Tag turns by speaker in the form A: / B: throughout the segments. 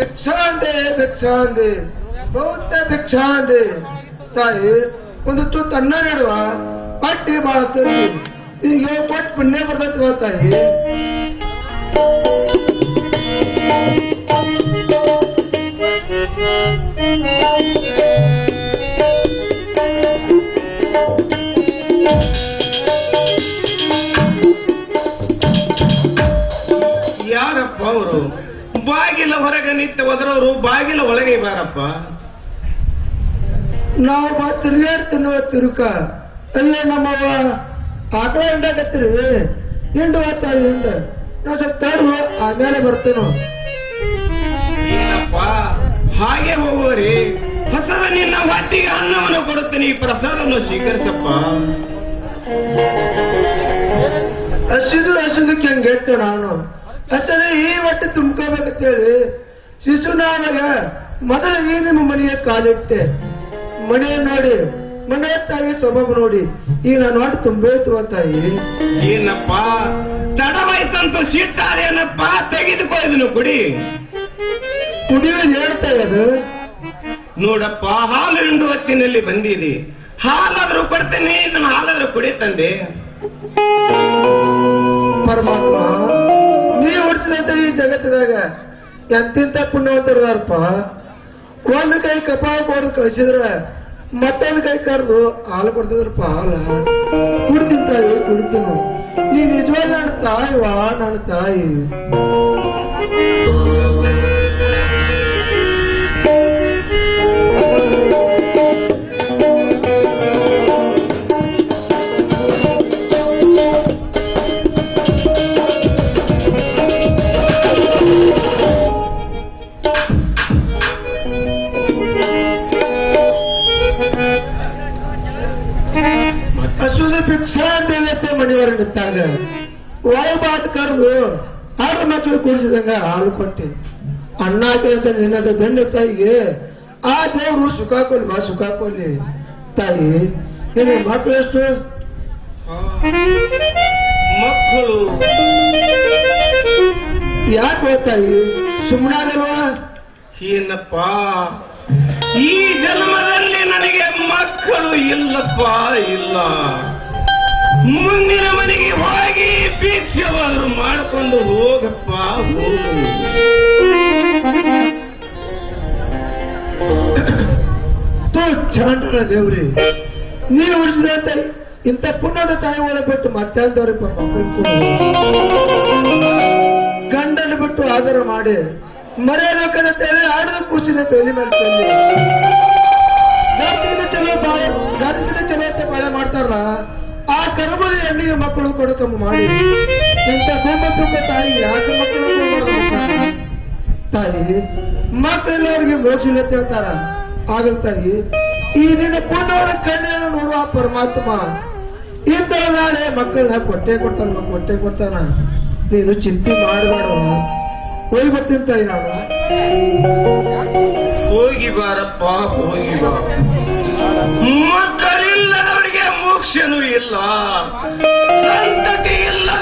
A: ಭಿಕ್ಷಾಂದೆ ಬಹುತ ಭಿಕ್ಷಾಂದೆ. ತಾಯಿ, ಒಂದು ತುತ್ತು ಅನ್ನ ನೀಡುವ ಪಟ್ಟಿ ಬಾಳಿಸ್ತೀನಿ ಈಗ ಕೊಟ್ಟು ಪುಣ್ಯ ಬರ್ತೈತಿ ತಾಯಿ.
B: ಯಾರಪ್ಪ ಅವರು? ಬಾಗಿಲ ಒದರವರು ಬಾಗಿಲ ಒಳಗೆ ಬಾರಪ್ಪ
A: ನಾವು ತಿರುಗಾಡ್ತಿನ್ನುವ ತಿರುಗಾಡ್ ತಿನ್ನುವ ತಿರುಕ. ಅಲ್ಲ ನಮ್ಮವ್ವ ಆಕಳ ಹಿಂಡಾಕತ್ತೀರಿ ಹಿಂಡು ಆತ ಹಿಂಡ ನಾವು ಸ್ವಲ್ಪ ತಡೆದು ಆಮೇಲೆ ಬರ್ತೇನು.
B: ಏನಪ್ಪ ಹಾಗೆ ಹೋಗುವರಿ ಹೊಸದ ನಿನ್ನ ಹೊಟ್ಟಿಗೆ ಅನ್ನವನ್ನು ಕೊಡುತ್ತೀನಿ. ಈ ಪ್ರಸಾದವನ್ನು ಸ್ವೀಕರಿಸಪ್ಪ.
A: ಹಸಿದು ಹಸಿದು ಕೆಂಗೆಟ್ಟು ನಾನು. ಅಸಲೆ ಈ ಹೊಟ್ಟೆ ತುಂಬ್ಕೋಬೇಕಂತೇಳಿ ಶಿಶುನಾದಾಗ ಮೊದಲ ಏನು ನಿಮ್ಮ ಮನೆಯ ಕಾಲಿಟ್ಟೆ. ಮನೆ ನೋಡಿ ಮನೆ ತಾಯಿ ಸೊಬಗು ನೋಡಿ ಈಗ ನಾನು ಹೊಟ್ಟೆ ತುಂಬೇತು ತಾಯಿ.
B: ಏನಪ್ಪ? ತಡವಾಯ್ತಂತ ಸಿಟ್ಟಾರೇನಪ್ಪ ತೆಗೆದುಕೋ ಇದನ್ನು ಕುಡಿ.
A: ಕುಡಿಯೋದು ಹೇಳ್ತಾ ಅದು
B: ನೋಡಪ್ಪ ಹಾಲು ಹಿಂಡು ಹೊತ್ತಿನಲ್ಲಿ ಬಂದಿದೆ. ಹಾಲಾದ್ರೂ ಕೊಡ್ತೇನೆ ಇದನ್ನ ಹಾಲಾದ್ರೂ ಕುಡಿ ತಂದೆ.
A: ಪರಮಾತ್ಮ ನೀ ಹುಡ್ಸಿದಂತ ಈ ಜಗತ್ತದಾಗ ಎಂತಿಂತ ಪುಣ್ಯವಂತರದಾರಪ್ಪ ಒಂದು ಕೈ ಕಪಾಯ ಕೊಡದು ಕಳಿಸಿದ್ರೆ ಮತ್ತೊಂದು ಕೈ ಕರೆದು ಹಾಲು ಕೊಡ್ತಿದ್ರಪ್ಪ, ಹಾಲ. ಕುಡ್ತೀನಿ ತಾಯಿ ಈ ನಿಜವಾದ ನನ್ನ ತಾಯಿವಾ? ನನ್ನ ತಾಯಿ. ಮನೆಯವರು ನಿಂತಾಗ ಒಳಬಾತ್ ಕರೆದು ಆರು ಮಕ್ಕಳು ಕೂಡಿಸಿದಂಗ ಹಾಲು ಕೊಟ್ಟೆ. ಅಣ್ಣ ಅಂತ ನಿನ್ನದ ಗಂಡ ತಾಯಿಗೆ ಆ ದೇವರು ಸುಖ ಕೊಲ್ಲಿ ಬಾ ಸುಖ ಕೊಲ್ಲಿ ತಾಯಿ ನಿನ್ನ ಮಕ್ಕಳು ಎಷ್ಟು?
B: ಮಕ್ಕಳು
A: ಯಾಕೆ ತಾಯಿ ಸುಮ್ಮನಾಗಲ್ವಾ
B: ಏನಪ್ಪ? ಈ ಜನ್ಮದಲ್ಲಿ ನನಗೆ ಮಕ್ಕಳು ಇಲ್ಲಪ್ಪ ಇಲ್ಲ. ಮುಂದಿನ ಮನೆಗೆ ಹೋಗಿ ಭಿಕ್ಷವಾದ್ರು ಮಾಡಿಕೊಂಡು ಹೋಗಪ್ಪ, ಹೋಗು.
A: ಚಾಂಡರ ದೇವ್ರಿ, ನೀನು ಉಳಿಸಿದಂತೆ ಇಂಥ ಪುಣ್ಯದ ತಾಯಿ ಒಳಗೆ ಬಿಟ್ಟು ಮತ್ತಾಲ್ದವ್ರಪ್ಪ ಮಕ್ಕಳು ಗಂಡನ ಬಿಟ್ಟು ಆಧಾರ ಮಾಡಿ ಮರೆಯಬೇಕಂತೇಳಿ ಆಡದ ಕೂಸಿನ ತೆಲಿ ಮೇಲೆ ಗಂಧದ ಚಲೋ ಬಾಳೆ ಗಂಧದ ಚಲೋ ಅಂತ ಬಾಳೆ ಮಾಡ್ತಾರ ಆ ಕರ್ಮದ ಹೆಣ್ಣಿಗೆ ಮಕ್ಕಳು ಕೊಡಕಮ್ಮ ಮಾಡಿ. ಇಂಥ ತುಂಬ ತಾಯಿ, ಯಾಕೆ ಮಕ್ಕಳು? ತಾಯಿ? ಮಕ್ಕಳವ್ರಿಗೆ ಮೋಸಿಲ್ಲ ಅಂತಾರ ಆಗಲ್ ತಾಯಿ, ಈ ನಿನ್ನ ಪುಣ್ಯವರ ಕಣ್ಣನ್ನು ನೋಡುವ ಪರಮಾತ್ಮ ಇಂಥ ನಾಳೆ ಮಕ್ಕಳನ್ನ ಕೊಟ್ಟೆ ಕೊಡ್ತಾನ ಕೊಟ್ಟೆ ಕೊಡ್ತಾನ. ನೀನು ಚಿಂತೆ ಮಾಡಬೇಡ. ಹೋಗಿ ಬರ್ತೀನಿ ತಾಯಿ
B: ಹೋಗಿ ಬಾರಪ್ಪ, ಹೋಗಿ ಬಾ. ಮಕ್ಕಳಿಲ್ಲದವರಿಗೆ ಮೋಕ್ಷನೂ ಇಲ್ಲ. ಸಂತತಿ ಇಲ್ಲದವರಿಗೆ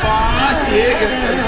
B: 把鞋给。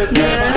B: ಯಾವ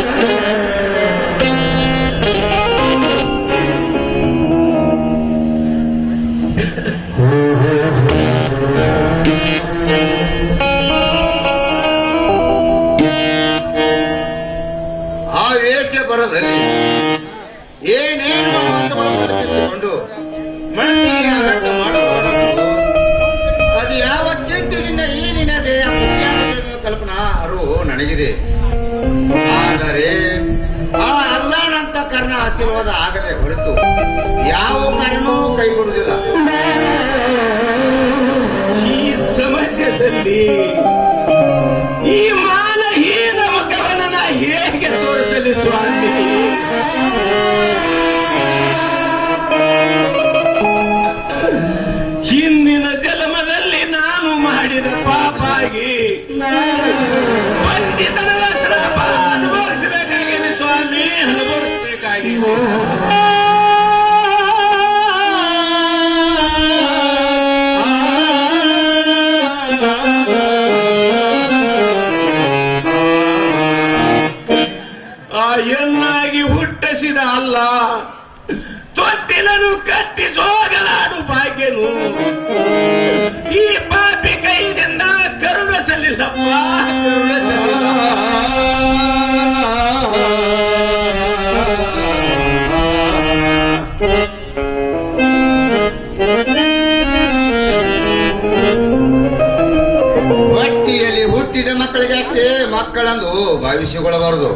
B: ಮಟ್ಟಿಯಲ್ಲಿ ಹುಟ್ಟಿದ ಮಕ್ಕಳಿಗೆ ಅಷ್ಟೇ ಮಕ್ಕಳಂದು ಭಾವಿಸಿಕೊಳ್ಳಬಾರದು.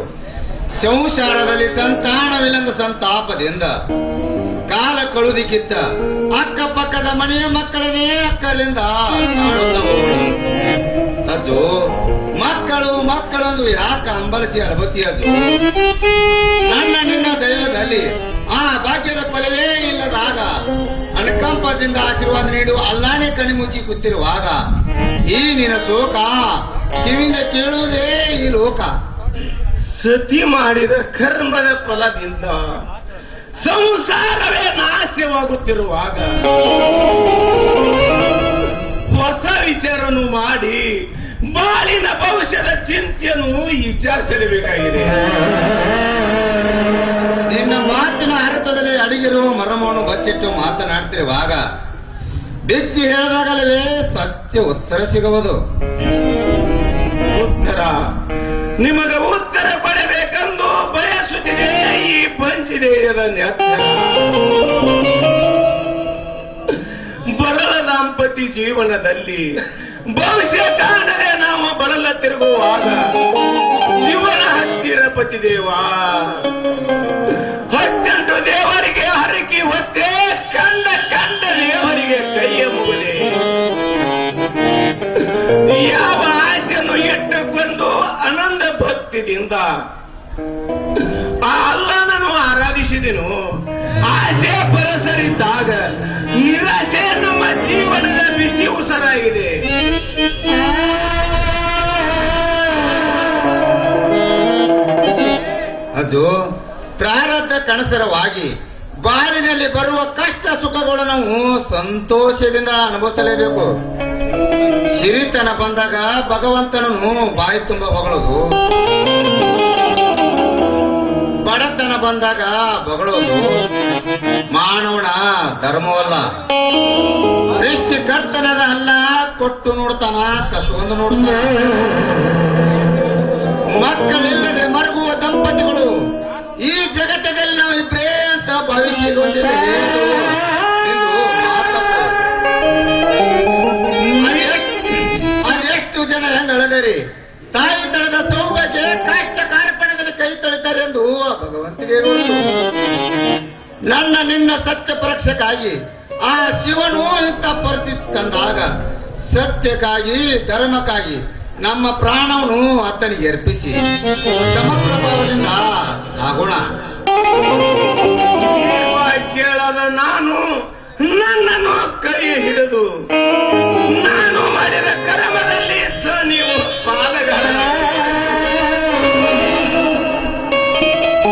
C: ಸಂಸಾರದಲ್ಲಿ ಸಂತಾನವಿಲ್ಲದ ಸಂತಾಪದಿಂದ ಕಾಲ ಕಳುದಿಕ್ಕಿತ್ತ ಅಕ್ಕಪಕ್ಕದ ಮನೆಯ ಮಕ್ಕಳನ್ನೇ ಅಕ್ಕರಿಂದ ಕಾಣುತ್ತವರು ಅದು ಮಕ್ಕಳು ಮಕ್ಕಳೊಂದು ಯಾಕ ಅಂಬಲಿಸಿ ಅದು? ನನ್ನ ನಿನ್ನ ದೈವದಲ್ಲಿ ಆ ಭಾಗ್ಯದ ಫಲವೇ ಇಲ್ಲದಾಗ ಅನುಕಂಪದಿಂದ ಆಶೀರ್ವಾದ ನೀಡುವ ಅಲ್ಲಾನೆ ಕಣಿಮುಚ್ಚಿ ಕೂತಿರುವಾಗ, ಈ ನಿನ್ನ ಶೋಕ ಕಿವಿಯಿಂದ ಕೇಳುವುದೇ ಈ ಲೋಕ.
B: ಸತಿ ಮಾಡಿದ ಕರ್ಮದ ಫಲದಿಂದ ಸಂಸಾರವೇ ನಾಶವಾಗುತ್ತಿರುವಾಗ, ಹೊಸ ವಿಚಾರನು ಮಾಡಿ ಬಾಳಿನ ಭವಿಷ್ಯದ ಚಿಂತೆಯನ್ನು ವಿಚಾರಿಸಲೇಬೇಕಾಗಿದೆ.
C: ನಿನ್ನ ಮಾತಿನ ಅರ್ಥದಲ್ಲಿ ಅಡಗಿರುವ ಮರಮವನ್ನು ಬಚ್ಚಿಟ್ಟು ಮಾತನಾಡ್ತಿರುವಾಗ ಬೆಚ್ಚಿ ಹೇಳಿದಾಗಲವೇ ಸತ್ಯ ಉತ್ತರ ಸಿಗುವುದು.
B: ಉತ್ತರ ನಿಮಗೆ ಉತ್ತರ ಪಡೆಬೇಕೆಂದು ಬಯಸುತ್ತಿದೆ ಈ ಪಂಚದೇಯರ ನೆತ್ತರ ಬರಲ ದಾಂಪತಿ ಜೀವನದಲ್ಲಿ ಭವಿಷ್ಯ ಕಾಣದೆ ನಾವು ಬಳಲ ತಿರುಗುವಾಗ ಶಿವನ ಹತ್ತಿರ ಪತಿದೇವ ಹತ್ತೆಂಟು ದೇವರಿಗೆ ಹರಕಿ ಹೊತ್ತೆ ಕಂಡ ಕಂಡ ದೇವರಿಗೆ ಕೈಯ ಮುಗದೆ. ಯಾವ ಆಸೆಯನ್ನು ಇಟ್ಟುಕೊಂಡು ಆನಂದ ಭಕ್ತಿದಿಂದ ಆ ಅಲ್ಲನನ್ನು ಆರಾಧಿಸಿದೆನು. ಆಸೆ ಪರಸರಿದ್ದಾಗ ನಿರಾಶೆ ನಮ್ಮ ಜೀವನದ ಬಿಸಿ ಉಸರಾಗಿದೆ
C: ಅದು ಪ್ರಾರಬ್ಧ ಕಣಸರವಾಗಿ ಬಾಳಿನಲ್ಲಿ ಬರುವ ಕಷ್ಟ ಸುಖಗಳು ನಾವು ಸಂತೋಷದಿಂದ ಅನುಭವಿಸಲೇಬೇಕು. ಸಿರಿತನ ಬಂದಾಗ ಭಗವಂತನನ್ನು ಬಾಯಿ ತುಂಬ ಹೊಗಳೋದು. ಬಡತನ ಬಂದಾಗ ಬಗಳೋದು. ಮಾನವನ ಧರ್ಮವಲ್ಲ. ಸೃಷ್ಟಿಕರ್ತನದ ಅಲ್ಲ, ಕೊಟ್ಟು ನೋಡ್ತಾನ ಕಸುವನ್ನು ನೋಡ್ತಾನ? ಮಕ್ಕಳಿಲ್ಲದೆ ಮರಗುವ ದಂಪತಿಗಳು ಈ ಜಗತ್ತದಲ್ಲಿ ನಾವು ಇಬ್ಬರೇ ಅಂತ ಭವಿಷ್ಯ. ಅದೆಷ್ಟ್- ಜನ ಹೆಂಗ ಅಳದರಿ ತಾಯಿ ತಳೆದ ಸೌಭಾಗ್ಯ ಕಷ್ಟ ಕಾರ್ಪಣ್ಯದಲ್ಲಿ ಕೈ ತೊಳಿತಾರೆ ಎಂದು ಭಗವಂತನಿಗೆ ನನ್ನ ನಿನ್ನ ಸತ್ಯ ಪರೀಕ್ಷೆಗಾಗಿ ಆ ಶಿವನು ಅಂತ ತಂದಾಗ ಸತ್ಯಕ್ಕಾಗಿ ಧರ್ಮಕ್ಕಾಗಿ ನಮ್ಮ ಪ್ರಾಣವನ್ನು ಆತನಿಗೆ ಅರ್ಪಿಸಿ ಸಮಗ್ರ ಭಾವದಿಂದ ಸಾಗೋಣ
B: ಕೇಳದ ನಾನು ನನ್ನನ್ನು ಕೈ ಹಿಡಿದು ನಾನು ಮಾಡಿದ ಕರ್ಮದಲ್ಲಿ ನೀವು ಪಾಲಗಾರ.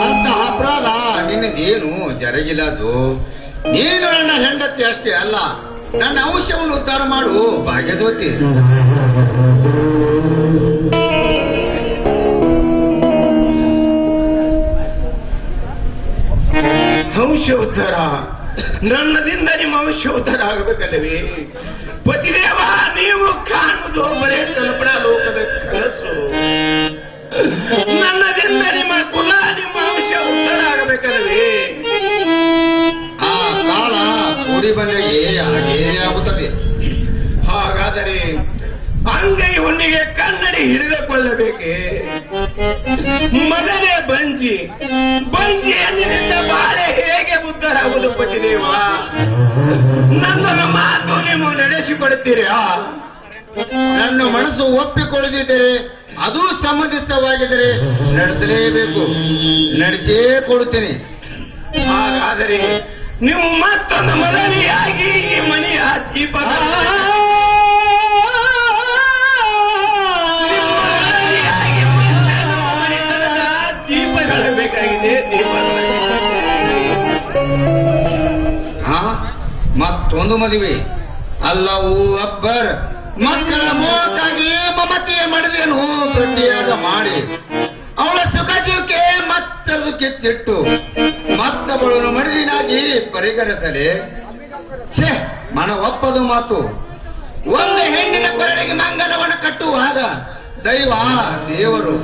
C: ಅಂತಹ ಅಪರಾಧ ನಿನಗೇನು ಜರಗಿಲ್ಲದು. ನೀನು ನನ್ನ ಹೆಂಡತಿ ಅಷ್ಟೇ ಅಲ್ಲ, ನನ್ನ ಅಂಶವನ್ನು ಉದ್ಧಾರ ಮಾಡು. ಭಾಗ್ಯದೋತಿ
B: ಅಂಶ ಉದ್ಧಾರ ನನ್ನದಿಂದ ನಿಮ್ಮ ಅಂಶ ಉದ್ಧಾರ ಆಗಬೇಕಲ್ಲವೇ? ಪತಿದೇವ, ನೀವು ಕಾಣುವುದು ಬರೇ ಕಲ್ಪನಾ ಲೋಕದ ಕನಸು. ನನ್ನದಿಂದ ನಿಮ್ಮ
C: ಬಂದಾಗೆ ಹಾಗೇ ಆಗುತ್ತದೆ?
B: ಹಾಗಾದರೆ ಅಂಗೈ ಹುಣ್ಣಿಗೆ ಕನ್ನಡಿ ಹಿಡಿದುಕೊಳ್ಳಬೇಕೆ? ಮೊದಲೇ ಬಂಜಿ ಬಂಜಿ ಅಂದಿನಿಂದ ಬಾಳೆ ಹೇಗೆ ಉದ್ಧಾರಾಗುವುದು ಪತಿದೇವ? ನನ್ನ ಮಾತು ನೀವು ನಡೆಸಿಕೊಡುತ್ತೀರಾ
C: ನನ್ನ ಮನಸ್ಸು ಒಪ್ಪಿಕೊಳ್ಳದಿದ್ದರೆ ಅದು ಸಂಬಂಧಿತವಾಗಿದ್ದರೆ ನಡೆಸಲೇಬೇಕು. ನಡೆಸೇ ಕೊಡುತ್ತೇನೆ.
B: ಹಾಗಾದರೆ ನೀವು ಮತ್ತೊಂದು ಮದುವೆಯಾಗಿ ಈ ಮನೆಯ ದೀಪ ದೀಪಗಳು
C: ಹಾ, ಮತ್ತೊಂದು ಮದುವೆ. ಅಲ್ಲವೂ ಅಕ್ಬರ್. ಮಕ್ಕಳ ಮೋಹಕ್ಕಾಗಿ ಮಮತೆಯ ಮಡಿದೇನು ಪ್ರತಿಯಾಗ ಮಾಡಿ. ಅವಳ ಸುಖ ಜೀವಕ್ಕೆ ಮತ್ತರದು ಕಿಚ್ಚಿಟ್ಟು ಮತ್ತೊಬ್ಬಳನ್ನು ಮಡಿದಿನಾಗಿ ಪರಿಗಣಿಸಲಿ. ಛೇ, ಮನ ಒಪ್ಪದು ಮಾತು. ಒಂದು ಹೆಣ್ಣಿನ ಕೊರಳಿಗೆ ಮಂಗಲವನ್ನು ಕಟ್ಟುವಾಗ ದೈವ, ದೇವರು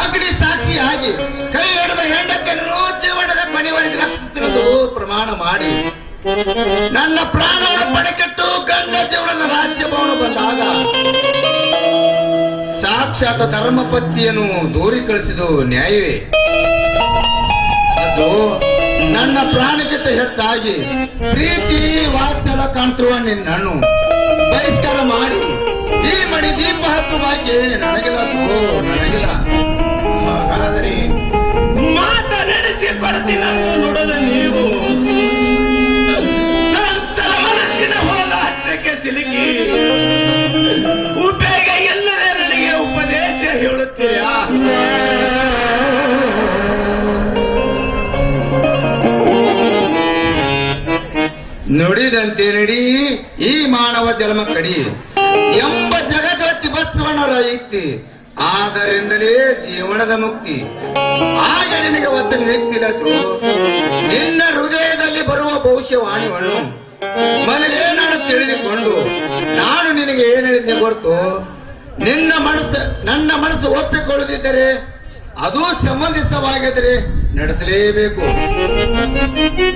C: ಅಗ್ನಿ ಸಾಕ್ಷಿಯಾಗಿ ಕೈ ಹಿಡಿದ ಹೆಂಡತಿಯನ್ನು ಜೀವನದ ಮನೆಯವರಿಗೆ ರಕ್ಷಿಸಿರುವುದು ಪ್ರಮಾಣ ಮಾಡಿ ನನ್ನ ಪ್ರಾಣವನ್ನು ಪಡೆಕಟ್ಟು ಗಂಡ ಜೀವನದ ರಾಜ್ಯ ಭವನ ಬಂದಾಗ ಸಾಕು ಸಾಕ್ಷಾತ್ ಧರ್ಮಪತ್ನಿಯನ್ನು ದೂರಿ ಕಳಿಸಿದು ನ್ಯಾಯವೇ? ನನ್ನ ಪ್ರಾಣಕ್ಕಿಂತ ಹೆಚ್ಚಾಗಿ ಪ್ರೀತಿ, ವಾತ್ಸಲ ಕಾಣ್ತಿರುವ ನಿನ್ನನ್ನು ಬಹಿಷ್ಕಾರ ಮಾಡಿ ಈ ಮಣಿ ದೀಪ ಹತ್ತುವಾಗಿ ನನಗಿಲ್ಲ ನನಗಿಲ್ಲ.
B: ಹಾಗಾದರೆ ನಡೆಸಿ ನೋಡಲು ನೀವು.
C: ನುಡಿದಂತೆ ನಡಿ ಈ ಮಾನವ ಜನ್ಮ ಕಡಿ ಎಂಬ ಜಗಜ್ಯೋತಿ ಬಸವಣ್ಣರ ಐತಿ ಆದ್ದರಿಂದಲೇ ಜೀವನದ ಮುಕ್ತಿ. ಆಗ ನಿನಗೆ ಒತ್ತು ನಿಂತಿಲ್ಲ ನಿನ್ನ ಹೃದಯದಲ್ಲಿ ಬರುವ ಭವಿಷ್ಯವಾಣಿವನ್ನು ಮನೇನಾಡು ತಿಳಿದುಕೊಂಡು ನಾನು ನಿನಗೆ ಏನು ಹೇಳಿದ್ದೆ ಹೊರತು ನಿನ್ನ ಮನಸ್ಸು, ನನ್ನ ಮನಸ್ಸು ಒಪ್ಪಿಕೊಳ್ಳದಿದ್ದರೆ ಅದು ಸಂಬಂಧಿತವಾಗಿದ್ದರೆ ನಡೆಸಲೇಬೇಕು.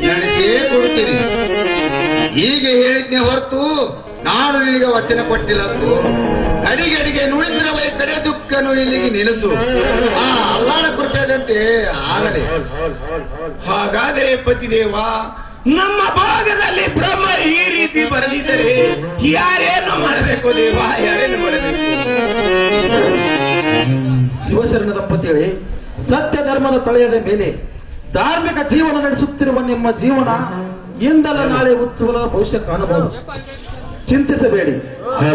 C: ನಡೆಸೇ ಕೊಡುತ್ತೀನಿ. ಹೀಗೆ ಹೇಳಿದ್ನೆ ಹೊರತು ನಾನು ನಿನಗೆ ವಚನ ಕೊಟ್ಟಿಲ್ಲದ್ದು. ನುಡಿದ್ರ ವೈ ಕಡೆ ದುಃಖನು ಇಲ್ಲಿಗೆ ನಿಲ್ಲಿಸು. ಆ ಅಲ್ಲಾಣ ಕೃಪೆದಂತೆ ಆಗಲಿ.
B: ಹಾಗಾದರೆ ಪತಿದೇವ, ನಮ್ಮ ಭಾಗದಲ್ಲಿ ಬ್ರಹ್ಮ ಈ ರೀತಿ ಬರೆದಿದ್ದರೆ ಯಾರೇನು ಮಾಡಬೇಕು ದೇವ? ಯಾರೇನು ಮಾಡಬೇಕು
D: ಶಿವಶರಣ ದಂಪತಿಗಳೇ ಸತ್ಯ ಧರ್ಮದ ತಳೆಯದ ಮೇಲೆ ಧಾರ್ಮಿಕ ಜೀವನ ನಡೆಸುತ್ತಿರುವ ನಿಮ್ಮ ಜೀವನ ಇಂದಲ್ಲ ನಾಳೆ ಉತ್ಸವದ ಭವಿಷ್ಯ ಕಾಣಬಹುದು? ಚಿಂತಿಸಬೇಡಿ.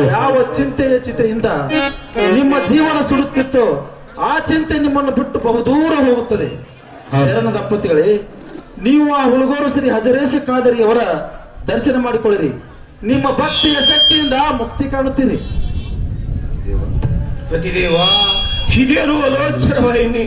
D: ಯಾವ ಚಿಂತೆಯ ಚಿತೆಯಿಂದ ನಿಮ್ಮ ಜೀವನ ಸುಡುತ್ತಿತ್ತು ಆ ಚಿಂತೆ ನಿಮ್ಮನ್ನು ಬಿಟ್ಟು ಬಹುದೂರ ಹೋಗುತ್ತದೆ. ಶರಣ ದಂಪತಿಗಳೇ ನೀವು ಆ ಹುಳುಗೋರು ಶ್ರೀ ಹಜರೇಶ ಕಾದರಿಯವರ ದರ್ಶನ ಮಾಡಿಕೊಳ್ಳಿರಿ. ನಿಮ್ಮ ಭಕ್ತಿಯ ಶಕ್ತಿಯಿಂದ ಮುಕ್ತಿ ಕಾಣುತ್ತೀರಿ.
B: ಪ್ರತಿದೇವ ಹಿರಿಯರು ಆಲೋಚನೆ